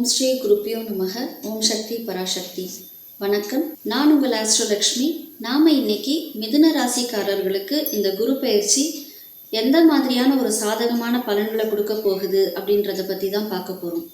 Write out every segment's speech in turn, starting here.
ஓம் ஸ்ரீ குருப்பியோ நமக. ஓம் சக்தி பராசக்தி. வணக்கம். நான் உங்கள் ஆஸ்ட்ரோலக்ஷ்மி நாம் இன்னைக்கு மிதுன ராசிக்காரர்களுக்கு இந்த குரு பயிற்சி எந்த மாதிரியான ஒரு சாதகமான பலன்களை கொடுக்க போகுது அப்படின்றத பற்றி தான் பார்க்க போகிறோம்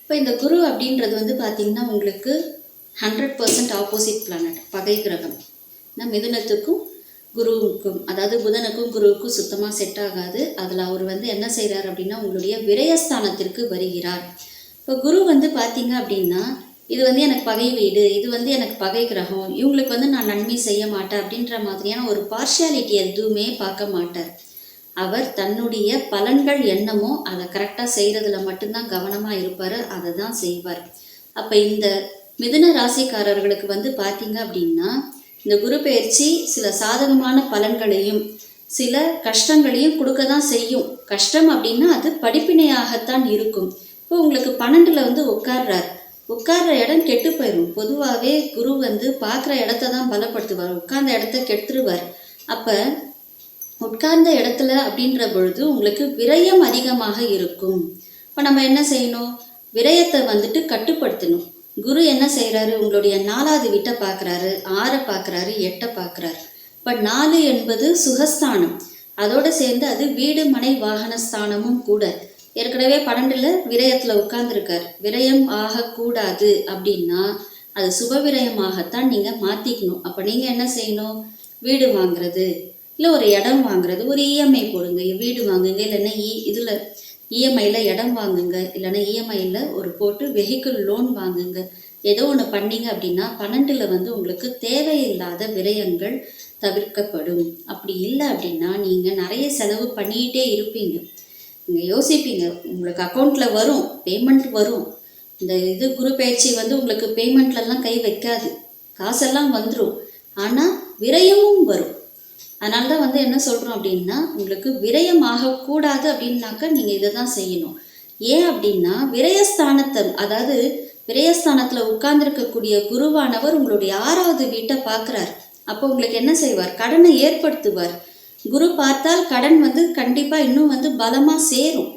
இப்போ இந்த குரு அப்படின்றது வந்து பார்த்திங்கன்னா உங்களுக்கு ஹண்ட்ரட் பர்சன்ட் ஆப்போசிட் பிளானட் பகை கிரகம். நான் மிதுனத்துக்கும் குருவுக்கும் அதாவது புதனுக்கும் குருவுக்கும் சுத்தமாக செட் ஆகாது. அதில் அவர் வந்து என்ன செய்கிறார் அப்படின்னா உங்களுடைய விரயஸ்தானத்திற்கு வருகிறார். இப்போ குரு வந்து பார்த்தீங்க அப்படின்னா இது வந்து எனக்கு பகை வீடு இது வந்து எனக்கு பகை கிரகம் இவங்களுக்கு வந்து நான் நன்மை செய்ய மாட்டேன் அப்படின்ற மாதிரியான ஒரு பார்ஷியாலிட்டி எதுவுமே பார்க்க மாட்டார். அவர் தன்னுடைய பலன்கள் என்னமோ அதை கரெக்டாக செய்கிறதுல மட்டும்தான் கவனமாக இருப்பார் அதை தான் செய்வார். அப்போ இந்த மிதுன ராசிக்காரர்களுக்கு வந்து பார்த்தீங்க அப்படின்னா இந்த குரு பயிற்சி சில சாதகமான பலன்களையும் சில கஷ்டங்களையும் கொடுக்க தான் செய்யும். கஷ்டம் அப்படின்னா அது படிப்பினையாகத்தான் இருக்கும். இப்போ உங்களுக்கு பன்னெண்டில் வந்து உட்கார்றார். உட்கார்ற இடம் கெட்டு போயிடும் பொதுவாகவே குரு வந்து பார்க்குற இடத்த தான் பலப்படுத்துவார். உட்கார்ந்த இடத்த கெடுத்துருவார். அப்போ உட்கார்ந்த இடத்துல அப்படின்ற பொழுது உங்களுக்கு விரயம் அதிகமாக இருக்கும். இப்போ நம்ம என்ன செய்யணும்? விரயத்தை வந்துட்டு கட்டுப்படுத்தணும். குரு என்ன செய்கிறாரு உங்களுடைய நாலாவது வீட்டை பார்க்குறாரு. ஆறை பார்க்குறாரு. எட்டை பார்க்குறாரு. இப்போ நாலு என்பது சுகஸ்தானம். அதோடு சேர்ந்து அது வீடு மனை வாகன ஸ்தானமும் கூட. ஏற்கனவே பன்னெண்டில் விரயத்தில் உட்கார்ந்துருக்கார். விரயம் ஆகக்கூடாது அப்படின்னா அது சுப விரயமாகத்தான் நீங்கள் மாற்றிக்கணும் அப்போ நீங்கள் என்ன செய்யணும்? வீடு வாங்குறது இல்லை ஒரு இடம் வாங்குறது ஒரு இஎம்ஐ போடுங்க. வீடு வாங்குங்க இல்லைன்னா இ இதில் இஎம்ஐயில் இடம் வாங்குங்க இல்லைன்னா இஎம்ஐயில் ஒரு போட்டு வெஹிக்கிள் லோன் வாங்குங்க. ஏதோ ஒன்று பண்ணீங்க அப்படின்னா பன்னெண்டில் வந்து உங்களுக்கு தேவையில்லாத விரயங்கள் தவிர்க்கப்படும். அப்படி இல்லை அப்படின்னா நீங்கள் நிறைய செலவு பண்ணிகிட்டே இருப்பீங்க. நீங்கள் யோசிப்பீங்க உங்களுக்கு அக்கௌண்ட்டில் வரும் பேமெண்ட் வரும். இந்த இது குரு பயிற்சி வந்து உங்களுக்கு பேமெண்ட்லலாம் கை வைக்காது. காசெல்லாம் வந்துடும் ஆனால் விரயமும் வரும். அதனால தான் வந்து என்ன சொல்கிறோம் அப்படின்னா உங்களுக்கு விரயம் ஆகக்கூடாது அப்படின்னாக்கா நீங்கள் இதை தான் செய்யணும். ஏன் அப்படின்னா விரயஸ்தானத்தை அதாவது விரயஸ்தானத்தில் உட்கார்ந்துருக்கக்கூடிய குருவானவர் உங்களுடைய ஆறாவது வீட்டை பார்க்குறார் அப்போ உங்களுக்கு என்ன செய்வார்? கடனை ஏற்படுத்துவார். குரு பார்த்தால் கடன் வந்து கண்டிப்பாக இன்னும் வந்து பலமாக சேரும்.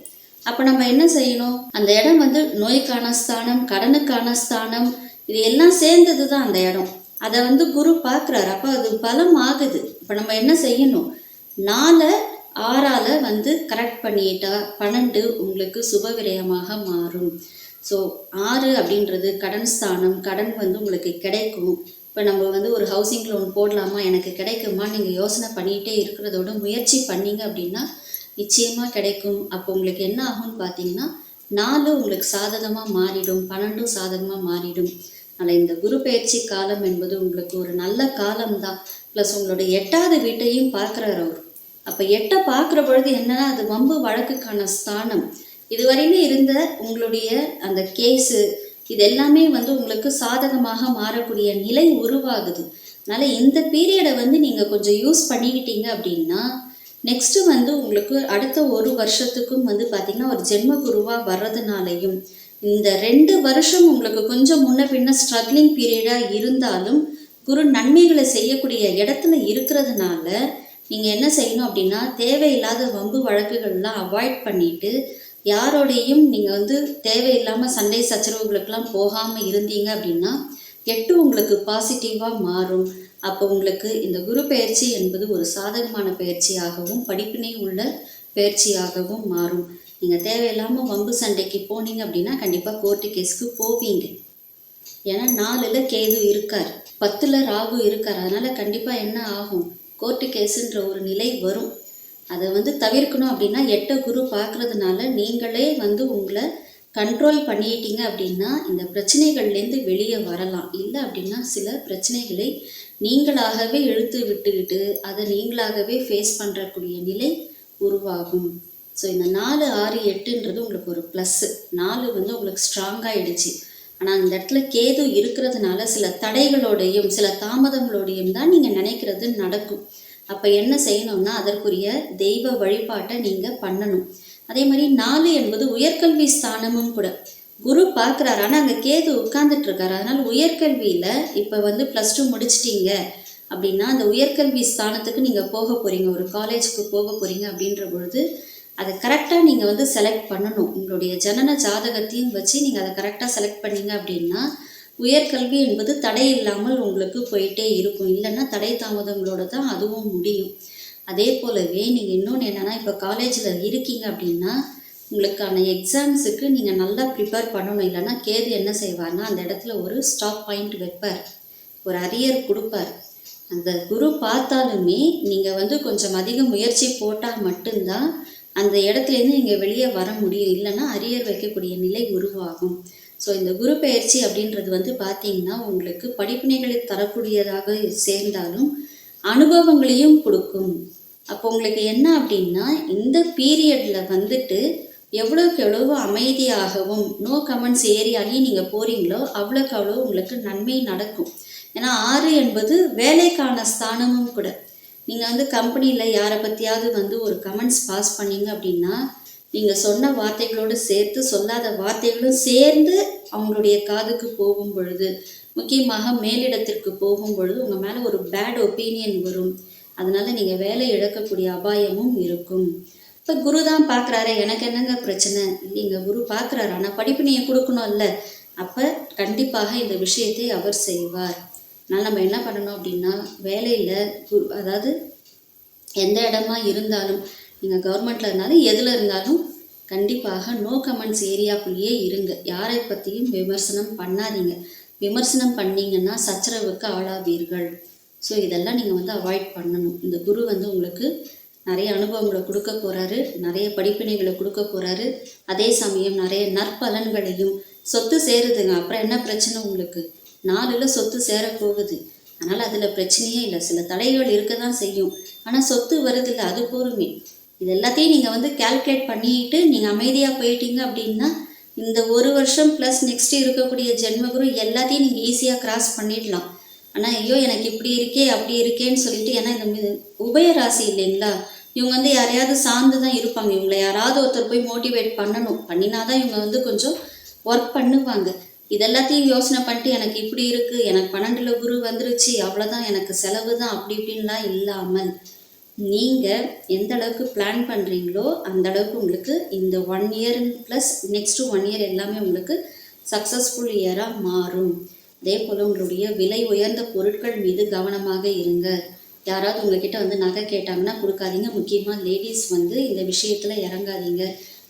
அப்போ நம்ம என்ன செய்யணும்? அந்த இடம் வந்து நோய்க்கான ஸ்தானம் கடனுக்கான ஸ்தானம் இது எல்லாம் சேர்ந்தது தான் அந்த இடம். அதை வந்து குரு பார்க்குறாரு. அப்போ அது பலம் ஆகுது இப்போ நம்ம என்ன செய்யணும்? நாலை ஆறால் வந்து கரெக்ட் பண்ணிட்டா பன்னெண்டு உங்களுக்கு சுபவிரயமாக மாறும். ஸோ ஆறு அப்படின்றது கடன் ஸ்தானம் கடன் வந்து உங்களுக்கு கிடைக்கும். இப்போ நம்ம வந்து ஒரு ஹவுசிங் லோன் போடலாமா? எனக்கு கிடைக்குமா? நீங்கள் யோசனை பண்ணிகிட்டே இருக்கிறதோட முயற்சி பண்ணீங்க அப்படின்னா நிச்சயமாக கிடைக்கும். அப்போ உங்களுக்கு என்ன ஆகும்னு பார்த்தீங்கன்னா நாலு உங்களுக்கு சாதகமாக மாறிடும் பன்னெண்டும் சாதகமாக மாறிடும். ஆனால் இந்த குரு பயிற்சி காலம் என்பது உங்களுக்கு ஒரு நல்ல காலம்தான். ப்ளஸ் உங்களோட எட்டாவது வீட்டையும் பார்க்குறாரு அவர். அப்போ எட்டை பார்க்குற பொழுது என்னன்னா அது வம்பு வழக்குக்கான ஸ்தானம். இதுவரையிலும் இருந்த உங்களுடைய அந்த கேஸு இது எல்லாமே வந்து உங்களுக்கு சாதகமாக மாறக்கூடிய நிலை உருவாகுது. அதனால் இந்த பீரியடை வந்து நீங்கள் கொஞ்சம் யூஸ் பண்ணிக்கிட்டீங்க அப்படின்னா நெக்ஸ்ட்டு வந்து உங்களுக்கு அடுத்த ஒரு வருஷத்துக்கும் வந்து பார்த்திங்கன்னா ஒரு ஜென்ம குருவாக வர்றதுனாலையும் இந்த ரெண்டு வருஷம் உங்களுக்கு கொஞ்சம் முன்ன பின்ன ஸ்ட்ரகிளிங் பீரியடாக இருந்தாலும் குரு நன்மைகளை செய்யக்கூடிய இடத்துல இருக்கிறதுனால நீங்கள் என்ன செய்யணும் அப்படின்னா தேவையில்லாத வம்பு வழக்குகள்லாம் அவாய்ட் பண்ணிட்டு யாரோடையும் நீங்கள் வந்து தேவையில்லாமல் சண்டை சச்சரவுகளுக்கெல்லாம் போகாமல் இருந்தீங்க அப்படின்னா எட்டு உங்களுக்கு பாசிட்டிவாக மாறும். அப்போ உங்களுக்கு இந்த குரு பயிற்சி என்பது ஒரு சாதகமான பயிற்சியாகவும் படிப்பினை உள்ள பயிற்சியாகவும் மாறும். நீங்கள் தேவையில்லாமல் வம்பு சண்டைக்கு போனீங்க அப்படின்னா கண்டிப்பாக கோர்ட்டு கேஸுக்கு போவீங்க. ஏன்னா நாலில் கேது இருக்கார். பத்தில் ராகு இருக்கார். அதனால் கண்டிப்பாக என்ன ஆகும்? கோர்ட்டு கேஸுன்ற ஒரு நிலை வரும். அதை வந்து தவிர்க்கணும் அப்படின்னா எட்ட குரு பார்க்குறதுனால நீங்களே வந்து உங்களை கண்ட்ரோல் பண்ணிட்டீங்க அப்படின்னா இந்த பிரச்சனைகள்லேருந்து வெளியே வரலாம். இல்லை அப்படின்னா சில பிரச்சனைகளை நீங்களாகவே இழுத்து விட்டுக்கிட்டு அதை நீங்களாகவே ஃபேஸ் பண்ணுறக்கூடிய நிலை உருவாகும். ஸோ இந்த நாலு ஆறு எட்டுன்றது உங்களுக்கு ஒரு ப்ளஸ்ஸு நாலு வந்து உங்களுக்கு ஸ்ட்ராங்காகிடுச்சு ஆனால் அந்த இடத்துல கேது இருக்கிறதுனால சில தடைகளோடையும் சில தாமதங்களோடையும் தான் நீங்கள் நினைக்கிறது நடக்கும். அப்போ என்ன செய்யணும்னா அதற்குரிய தெய்வ வழிபாட்டை நீங்கள் பண்ணணும். அதே மாதிரி நாலு என்பது உயர்கல்வி ஸ்தானமும் கூட. குரு பார்க்குறாரு. ஆனால் அங்கே கேது உட்கார்ந்துட்டு இருக்காரு அதனால் உயர்கல்வியில் இப்போ வந்து ப்ளஸ் டூ முடிச்சிட்டீங்க அப்படின்னா அந்த உயர்கல்வி ஸ்தானத்துக்கு நீங்கள் போக போகிறீங்க ஒரு காலேஜுக்கு போக போகிறீங்க அப்படின்ற பொழுது அதை கரெக்டாக நீங்கள் வந்து செலக்ட் பண்ணணும். உங்களுடைய ஜனன ஜாதகத்தையும் வச்சு நீங்கள் அதை கரெக்டாக செலக்ட் பண்ணீங்க அப்படின்னா உயர்கல்வி என்பது தடை இல்லாமல் உங்களுக்கு போயிட்டே இருக்கும். இல்லைன்னா தடை தாமதங்களோட தான் அதுவும் முடியும். அதே போலவே நீங்கள் இன்னொன்று என்னென்னா இப்போ காலேஜில் இருக்கீங்க அப்படின்னா உங்களுக்கான எக்ஸாம்ஸுக்கு நீங்கள் நல்லா ப்ரிப்பேர் பண்ணணும். இல்லைன்னா கேது என்ன செய்வார்னா அந்த இடத்துல ஒரு ஸ்டாப் பாயிண்ட் வைப்பார். ஒரு அரியர் கொடுப்பார். அந்த குரு பார்த்தாலுமே நீங்கள் வந்து கொஞ்சம் அதிக முயற்சி போட்டால் மட்டும்தான் அந்த இடத்துலேருந்து நீங்கள் வெளியே வர முடியும். இல்லைன்னா அரியர் வைக்கக்கூடிய நிலை உருவாகும். ஸோ இந்த குரு பயிற்சி அப்படின்றது வந்து பார்த்தீங்கன்னா உங்களுக்கு படிப்பினைகளை தரக்கூடியதாக சேர்ந்தாலும் அனுபவங்களையும் கொடுக்கும். அப்போ உங்களுக்கு என்ன அப்படின்னா இந்த பீரியடில் வந்துட்டு எவ்வளோக்கு எவ்வளவு அமைதியாகவும் நோ கமெண்ட்ஸ் ஏரியாலையும் நீங்கள் போகிறீங்களோ அவ்வளோக்கு அவ்வளோ உங்களுக்கு நன்மை நடக்கும். ஏன்னா ஆறு என்பது வேலைக்கான ஸ்தானமும் கூட. நீங்கள் வந்து கம்பெனியில் யாரை பற்றியாவது வந்து ஒரு கமெண்ட்ஸ் பாஸ் பண்ணீங்க அப்படின்னா நீங்கள் சொன்ன வார்த்தைகளோடு சேர்த்து சொல்லாத வார்த்தைகளும் சேர்ந்து அவங்களுடைய காதுக்கு போகும் பொழுது முக்கியமாக மேலிடத்திற்கு போகும் பொழுது உங்கள் மேலே ஒரு பேட் ஒப்பீனியன் வரும். அதனால் நீங்கள் வேலை இழக்கக்கூடிய அபாயமும் இருக்கும். இப்போ குரு தான் பார்க்குறாரு எனக்கு என்னங்க பிரச்சனை? இல்லைங்க குரு பார்க்குறாரு. ஆனால் படிப்பு நீங்கள் கொடுக்கணும்ல. அப்போ கண்டிப்பாக இந்த விஷயத்தை அவர் செய்வார். அதனால் நம்ம என்ன பண்ணணும் அப்படின்னா வேலையில் குரு அதாவது எந்த இடமா இருந்தாலும் நீங்கள் கவர்மெண்ட்டில் இருந்தாலும் எதில் இருந்தாலும் கண்டிப்பாக நோ கமெண்ட்ஸ் ஏரியாக்குள்ளேயே இருங்க. யாரை பற்றியும் விமர்சனம் பண்ணாதீங்க. விமர்சனம் பண்ணீங்கன்னா சச்சரவுக்கு ஆளாவீர்கள். ஸோ இதெல்லாம் நீங்கள் வந்து அவாய்ட் பண்ணணும். இந்த குரு வந்து உங்களுக்கு நிறைய அனுபவங்களை கொடுக்க போகிறாரு நிறைய படிப்பினைகளை கொடுக்க போகிறாரு அதே சமயம் நிறைய நற்பலன்களையும் சொத்து சேருதுங்க. அப்புறம் என்ன பிரச்சனை உங்களுக்கு? நாலில் சொத்து சேரப்போகுது. அதனால் அதில் பிரச்சனையே இல்லை. சில தடைகள் இருக்க தான் செய்யும். ஆனால் சொத்து வருதில்ல அது போருமே இது எல்லாத்தையும் நீங்கள் வந்து கால்குலேட் பண்ணிட்டு நீங்கள் அமைதியாக போயிட்டீங்க அப்படின்னா இந்த ஒரு வருஷம் ப்ளஸ் நெக்ஸ்ட் இருக்கக்கூடிய ஜென்மகுரு எல்லாத்தையும் நீங்கள் ஈஸியாக கிராஸ் பண்ணிடலாம். ஆனால் ஐயோ எனக்கு இப்படி இருக்கே அப்படி இருக்கேன்னு சொல்லிட்டு ஏன்னா இந்த உபயராசி உபய ராசி இல்லைங்களா? இவங்க வந்து யாரையாவது சார்ந்து தான் இருப்பாங்க. இவங்களை யாராவது ஒருத்தர் போய் மோட்டிவேட் பண்ணணும். பண்ணினாதான் இவங்க வந்து கொஞ்சம் ஒர்க் பண்ணுவாங்க. இதெல்லாத்தையும் யோசனை பண்ணிட்டு எனக்கு இப்படி இருக்குது எனக்கு பன்னெண்டில் குரு வந்துருச்சு அவ்வளோதான் எனக்கு செலவு தான் அப்படி இப்படின்லாம் இல்லாமல் நீங்கள் எந்த அளவுக்கு பிளான் பண்ணுறீங்களோ அந்த அளவுக்கு உங்களுக்கு இந்த one year plus next one year எல்லாமே உங்களுக்கு சக்ஸஸ்ஃபுல் இயராக மாறும். அதே போல் உங்களுடைய விலை உயர்ந்த பொருட்கள் மீது கவனமாக இருங்க. யாராவது உங்ககிட்ட வந்து நகை கேட்டாங்கன்னா கொடுக்காதீங்க. முக்கியமாக லேடிஸ் வந்து இந்த விஷயத்தில் இறங்காதீங்க.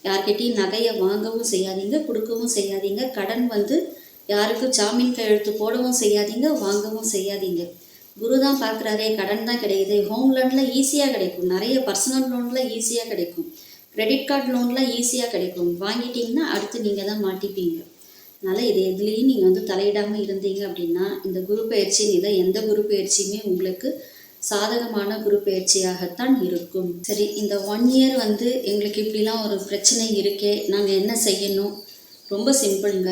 யார்கிட்டையும் நகையை வாங்கவும் செய்யாதீங்க கொடுக்கவும் செய்யாதீங்க. கடன் வந்து யாருக்கும் ஜாமீன் கையெழுத்து போடவும் செய்யாதீங்க வாங்கவும் செய்யாதீங்க. குரு தான் பார்க்குறாரே கடன் தான் கிடைக்குது. ஹோம் லோனில் ஈஸியாக கிடைக்கும். நிறைய பர்சனல் லோனில் ஈஸியாக கிடைக்கும். கிரெடிட் கார்டு லோன்லாம் ஈஸியாக கிடைக்கும். வாங்கிட்டீங்கன்னா அடுத்து நீங்கள் தான் மாட்டிப்பீங்க. அதனால் இது எதுலேயும் நீங்கள் வந்து தலையிடாமல் இருந்தீங்க அப்படின்னா இந்த குரு பயிற்சி இதை எந்த குரு பயிற்சியுமே உங்களுக்கு சாதகமான குரு பயிற்சியாகத்தான் இருக்கும். சரி இந்த ஒன் இயர் வந்து எங்களுக்கு இப்படிலாம் ஒரு பிரச்சனை இருக்கே நாங்கள் என்ன செய்யணும்? ரொம்ப சிம்பிளுங்க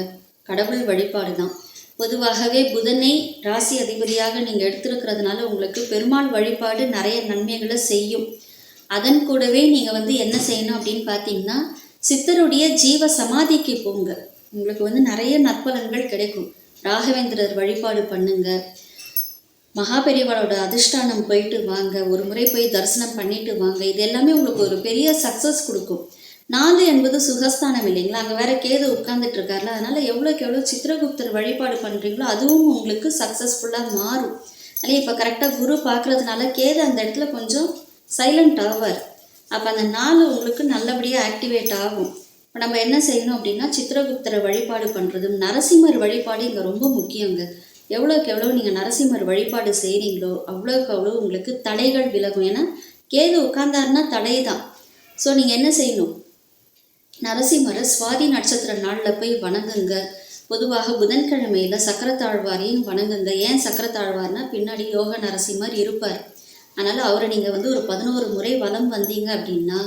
கடவுள் வழிபாடு தான் பொதுவாகவே புதனை ராசி அதிபதியாக நீங்கள் எடுத்திருக்கிறதுனால உங்களுக்கு பெருமாள் வழிபாடு நிறைய நன்மைகளை செய்யும். அதன் கூடவே நீங்கள் வந்து என்ன செய்யணும் அப்படின்னு பார்த்தீங்கன்னா சித்தருடைய ஜீவ சமாதிக்கு போங்க. உங்களுக்கு வந்து நிறைய நற்பலன்கள் கிடைக்கும். ராகவேந்திரர் வழிபாடு பண்ணுங்க. மகாபெரியவாளோட அதிஷ்டானம் போயிட்டு வாங்க. ஒரு முறை போய் தரிசனம் பண்ணிட்டு வாங்க. இது எல்லாமே உங்களுக்கு ஒரு பெரிய சக்ஸஸ் கொடுக்கும். நாலு என்பது சுகஸ்தானம் இல்லைங்களா? அங்கே வேற கேது உட்கார்ந்துட்டு இருக்காருல அதனால எவ்வளோக்கு எவ்வளோ சித்திரகுப்தர் வழிபாடு பண்ணுறீங்களோ அதுவும் உங்களுக்கு சக்ஸஸ்ஃபுல்லாக மாறும். அதனால் இப்போ கரெக்டாக குரு பார்க்குறதுனால கேது அந்த இடத்துல கொஞ்சம் சைலண்ட் ஆவார். அப்போ அந்த நாலு உங்களுக்கு நல்லபடியாக ஆக்டிவேட் ஆகும். இப்போ நம்ம என்ன செய்யணும் அப்படின்னா சித்திரகுப்தரை வழிபாடு பண்ணுறது நரசிம்மர் வழிபாடு இங்கே ரொம்ப முக்கியங்க. எவ்வளோக்கு எவ்வளோ நீங்கள் நரசிம்மர் வழிபாடு செய்கிறீங்களோ அவ்வளோக்கு அவ்வளோ உங்களுக்கு தடைகள் விலகும். ஏன்னா கேது உட்கார்ந்தாருன்னா தடை தான் ஸோ நீங்கள் என்ன செய்யணும்? நரசிம்மரை சுவாதி நட்சத்திர நாளில் போய் வணங்குங்க. பொதுவாக புதன்கிழமையில் சக்கரத்தாழ்வாரையும் வணங்குங்க. ஏன் சக்கரத்தாழ்வார்னா பின்னாடி யோக நரசிம்மர் இருப்பார். அதனால் அவரை நீங்கள் வந்து ஒரு பதினோரு முறை வலம் வந்தீங்க அப்படின்னா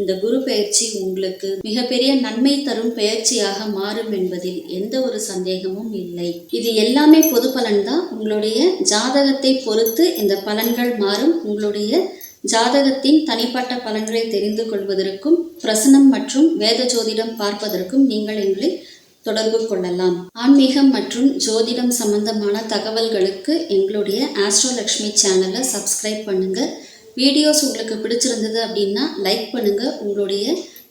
இந்த குரு பயிற்சி உங்களுக்கு மிகப்பெரிய நன்மை தரும் பயிற்சியாக மாறும் என்பதில் எந்த ஒரு சந்தேகமும் இல்லை. இது எல்லாமே பொது பலன் தான் உங்களுடைய ஜாதகத்தை பொறுத்து இந்த பலன்கள் மாறும். உங்களுடைய ஜாதகத்தின் தனிப்பட்ட பலன்களை தெரிந்து கொள்வதற்கும் பிரசனம் மற்றும் வேத ஜோதிடம் பார்ப்பதற்கும் நீங்கள் எங்களை தொடர்பு கொள்ளலாம். ஆன்மீகம் மற்றும் ஜோதிடம் சம்பந்தமான தகவல்களுக்கு எங்களுடைய ஆஸ்ட்ரோலக்ஷ்மி சேனலை சப்ஸ்கிரைப் பண்ணுங்க. வீடியோஸ் உங்களுக்கு பிடிச்சிருந்தது அப்படின்னா லைக் பண்ணுங்கள் உங்களுடைய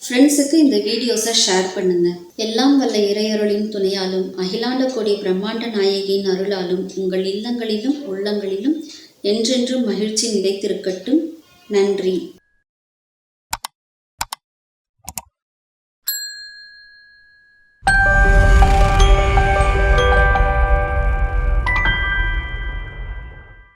ஃப்ரெண்ட்ஸுக்கு இந்த வீடியோஸை ஷேர் பண்ணுங்கள் எல்லாம் வல்ல இறையருளின் துணையாலும் அகிலாண்ட கோடி பிரம்மாண்ட நாயகியின் அருளாலும் உங்கள் இல்லங்களிலும் உள்ளங்களிலும் என்றென்றும் மகிழ்ச்சி நிலைத்திருக்கட்டும். நன்றி.